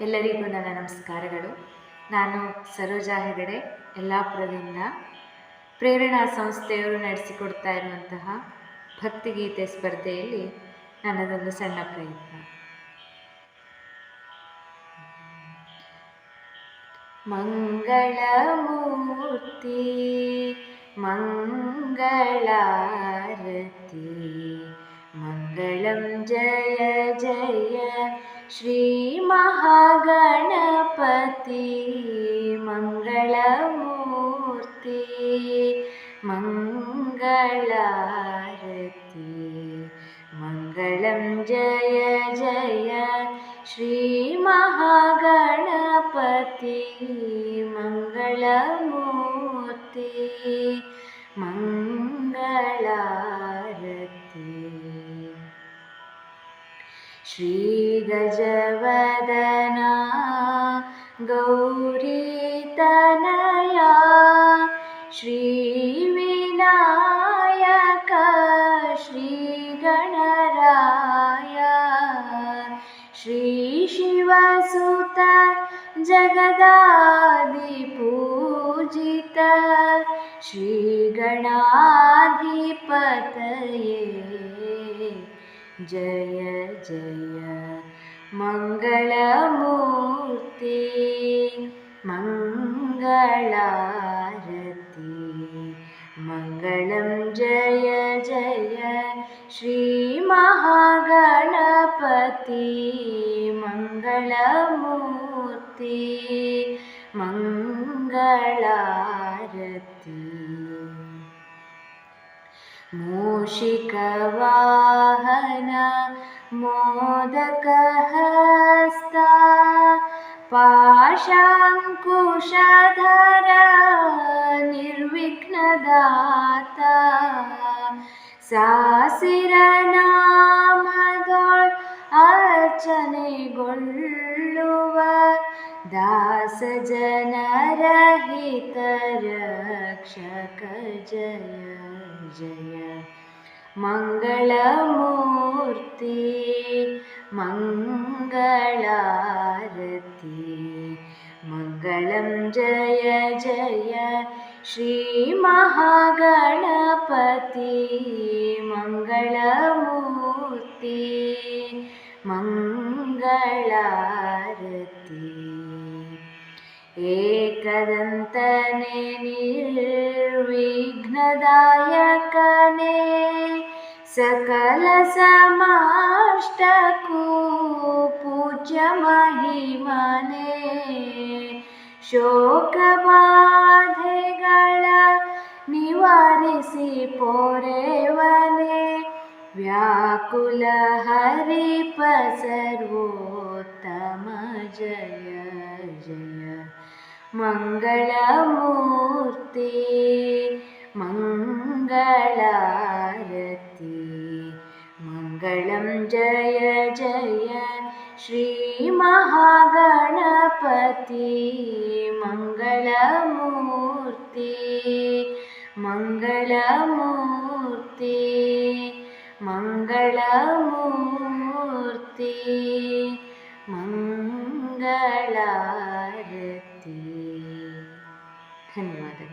ಎಲ್ಲರಿಗೂ ನನ್ನ ನಮಸ್ಕಾರಗಳು. ನಾನು ಸರೋಜಾ ಹೆಗಡೆ, ಯಲ್ಲಾಪುರದಿಂದ ಪ್ರೇರಣಾ ಸಂಸ್ಥೆಯವರು ನಡೆಸಿಕೊಡ್ತಾ ಇರುವಂತಹ ಭಕ್ತಿಗೀತೆ ಸ್ಪರ್ಧೆಯಲ್ಲಿ ನನ್ನದೊಂದು ಸಣ್ಣ ಪ್ರಯತ್ನ. ಮಂಗಳಮೂರ್ತಿ, ಮಂಗಳಾರತಿ, ಮಂಗಳಂ ಜಯ ಜಯ श्रीमहागणपति मङ्गलमूर्ति मङ्गलारति मङ्गलं जय जय श्रीमहागणपति श्रीगजवदना गौरीतनया श्रीविनायक श्रीगणराय श्रीशिवसुत जगदादिपूजित श्रीगणाधिपतये जय जय। मङ्गलमूर्ति मङ्गलारति मङ्गलं जय जय। श्रीमहागणपति मङ्गलमूर्ति मङ्गलारति मूषिकवाहन मोदकहस्ता पाशाङ्कुशधर निर्विघ्नदाता सारना मदु दासजनरहितरक्षक गुल्लुव जय मङ्गलमूर्ति मङ्गलारति मङ्गलं जय जय श्रीमहागणपति मङ्गलमूर्ति मङ्गलारती एकदन्तने निर्विघ्नदायकने सकलसमाष्टकू पूज्यमहिमने ಶೋಕಬಾಧೆಗಳ ನಿವಾರಿಸಿ ಪೋರೆವನೆ ವ್ಯಾಕುಲ ಹರಿಪ ಸರ್ವೋತ್ತಮ ಜಯ ಜಯ മംഗളമൂർത്തി മംഗളാരതി. മംഗളം ജയ ജയ ശ്രീ മഹാഗണപതി. മംഗളമൂർത്തി മംഗളമൂർത്തി മംഗളമൂർത്തി മംഗള Kanmadi.